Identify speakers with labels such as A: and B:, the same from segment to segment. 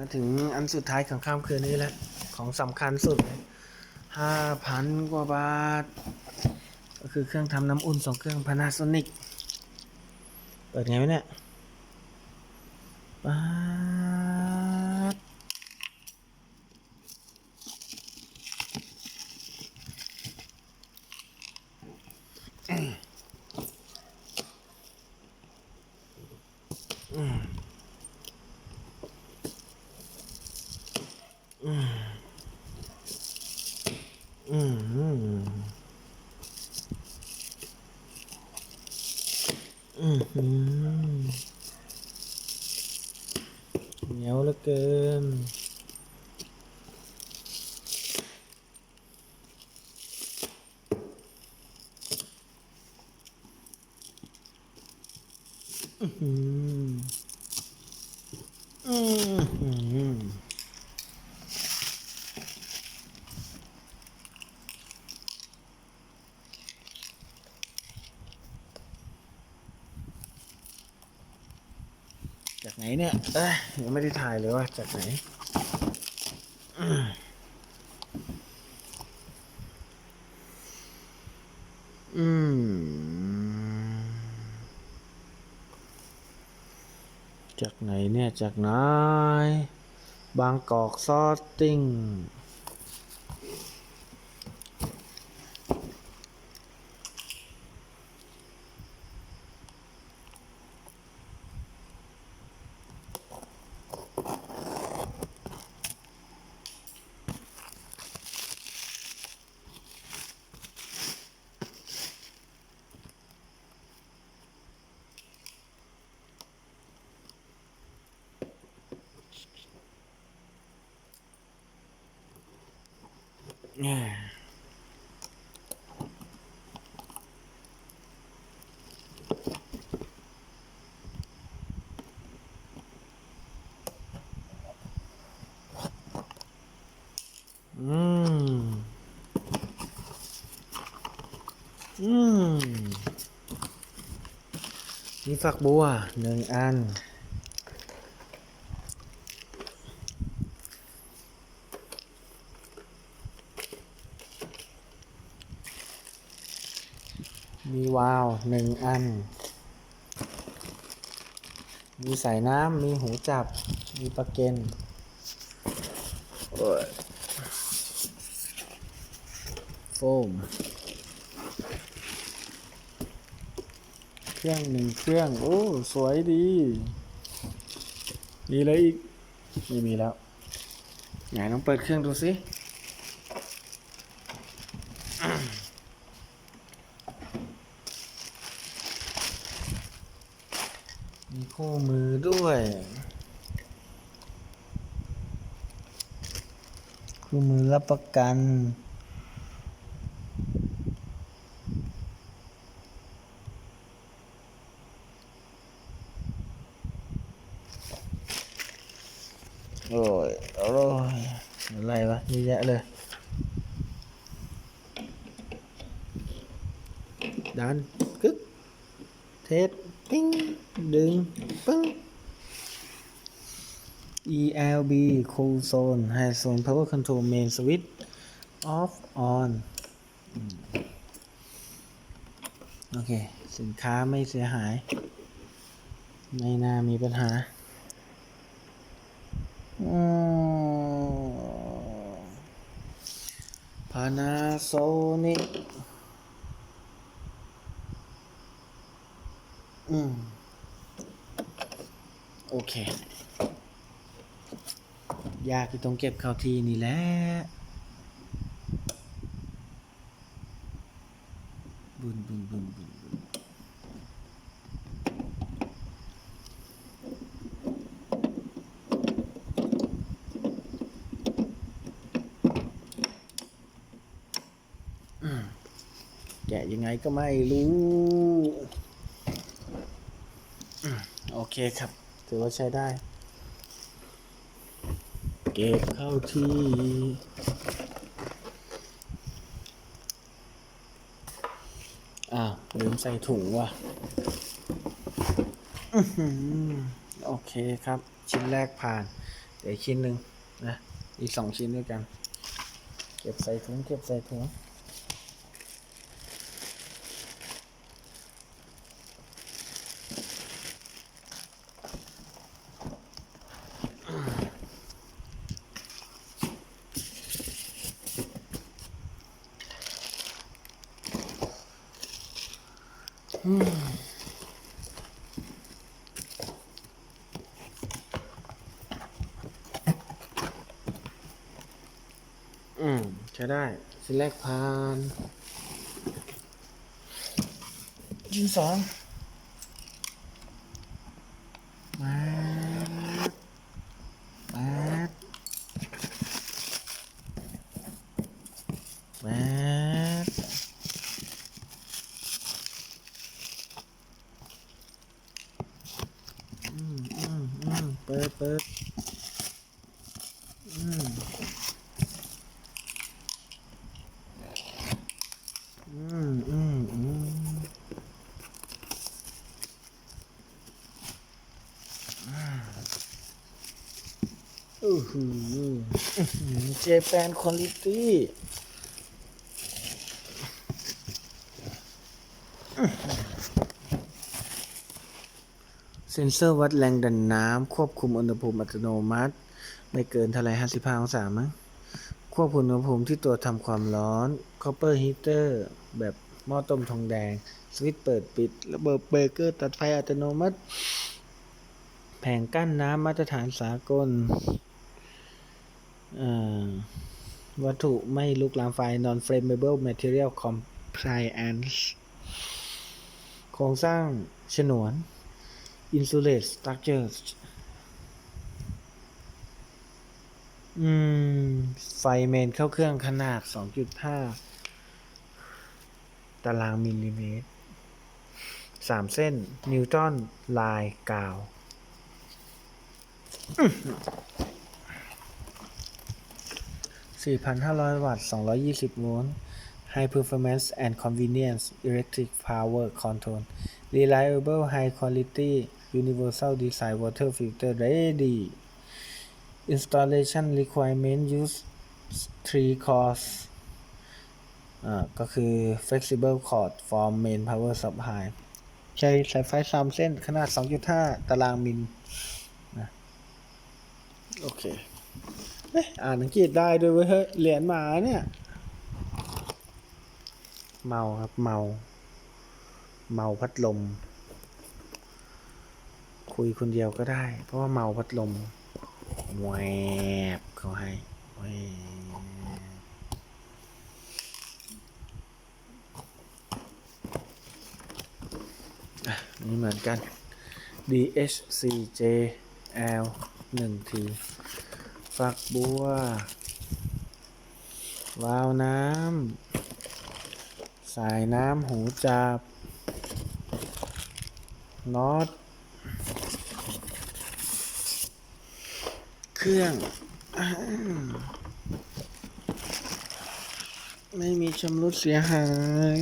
A: มาถึงอันสุดท้ายของค่ำคืนนี้แล้ว ของสำคัญสุดห้าพันกว่าบาท ก็คือเครื่องทำน้ำอุ่นสองเครื่อง Panasonic เปิดไงวะเนี่ยปาดอืมอืม อืมอืมเหนียวเหลือเกินอืมอืมจากไหน เนี่ยเอ้ยยังไม่ได้ถ่ายเลยว่าจากไหนอืมอืมจากไหนเนี่ยจากไหนบางกอกซอสติ้ง เนี่ยอืมอืมมีฝักบัวหนึ่งอัน มีวาล์วหนึ่งอัน มีสายน้ำ มีหูจับ มีปลักเกนโอ้ยโฟม เครื่องหนึ่งเครื่อง โอ้ สวยดี มีอะไรอีก ไม่มีแล้ว ไหนลองเปิดเครื่องดูสิ มีคู่มือด้วย คู่มือรับประกันโอ้ยโอ้ยอะไรวะเยอะแยะเลยดันกึ๊กเทส ปิ้งดึงปึ้ง ELB cool zone high zone power control main switch off on โอเค สินค้าไม่เสียหาย ไม่น่ามีปัญหาอืม Panasonic อืม โอเค ยากที่ต้องเก็บเข้าทีนี่แหละบุญบุญบุญบุญบุญอืมแกะยังไงก็ไม่รู้ เคครับถือว่าใช้ได้ เก็บเข้าที่อ้าวลืมใส่ถุงว่ะอื้อหือโอเคครับ ชิ้นแรกผ่าน เดี๋ยวอีกชิ้นหนึ่งนะ อีกสองชิ้นด้วยกัน เก็บใส่ถุง เก็บใส่ถุง อืม ใช้ได้ชิ้นแรกผ่านชิ้นสองมามามาอืมอืมอืมเปิดเปิด อืมอืม อืม อืม อือหือเจแปนคุณลิตี้เซ็นเซอร์วัดแรงดันน้ำ ควบคุมอุณหภูมิอัตโนมัติ ไม่เกินเท่าไหร่55องศามั้งควบคุมอุณหภูมิที่ตัวทำความร้อน copper heater แบบหม้อต้มทองแดง สวิตช์เปิดปิด ระเบบเบรกเกอร์ตัดไฟอัตโนมัติ แผงกั้นน้ำมาตรฐานสากลอ่อวัตถุไม่ลุกลามไฟ non flammable material compliance โครงสร้างฉนวน insulate structure อืม ไฟเมนเข้าเครื่องขนาด 2.5 ตารางมิลลิเมตร3เส้น นิวตันลายกาว 4,500 วัตต์ 220 โวลต์ High performance and convenience electric power control reliable high quality universal design water filter ready installation requirement use three cores อ่าก็คือ flexible cord from main power supply ใช้สายไฟสามเส้นขนาด 2.5 ตารางมิลนะโอเคเอ๊ะอ่านอังกฤษได้ด้วยเว้ยเฮ้ยเหรียญหมาเนี่ย เมาครับ เมา เมาพัดลม คุยคนเดียวก็ได้ เพราะว่าเมาพัดลม แวบเขาให้แวบนี่เหมือนกัน DHCJL 1 t ฝักบัว วาวน้ำ สายน้ำหูจับน็อต เค รื่องอไม่มีชำรุดเสียหาย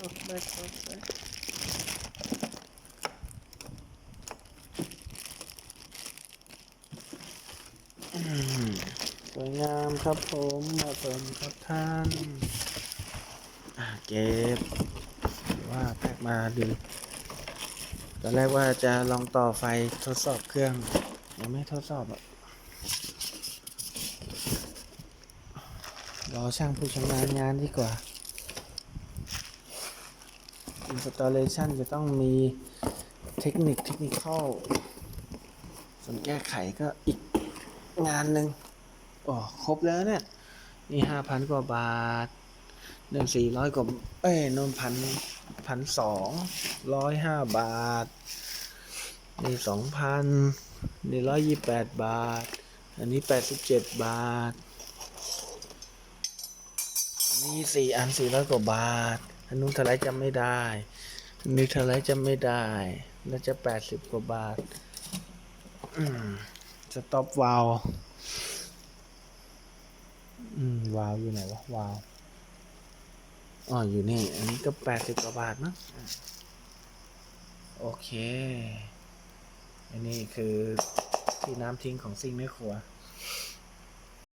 A: ออกไปออกไปอืมสวยงามครับผม มาะสมครับท่าน เก็บ ว่าแพ็กมาดีตอนแรกว่าจะลองต่อไฟทดสอบเครื่องยังไม่ทดสอบอะรอช่างผู้ชำนาญงานดีกว่า installation จะต้องมีเทคนิคเทคนิคเข้าส่วนแก้ไขก็อีกงานหนึ่งอ๋อครบแล้วเนี่ย นี่ห้าพันกว่าบาทเดินสี่ร้อยกว่า เอ้ยนนพัน พันสองร้อยห้าบาท นี่สองพันนี่ร้อยยี่แปดบาท อันนี้แปดสิบเจ็ดบาท อันนี้สี่อันสี่ร้อยกว่าบาท อันนู้นเท่าไรจำไม่ได้อันนี้เท่าไรจำไม่ได้ น่าจะแปดสิบกว่าบาทสต็อปวาลอืมวาลอยู่ไหนวะวาล อ๋ออยู่นี่ อันนี้ก็แปดสิบกว่าบาทมั้งโอเค อันนี้คือที่น้ำทิ้งของซิ่งแม่ครัว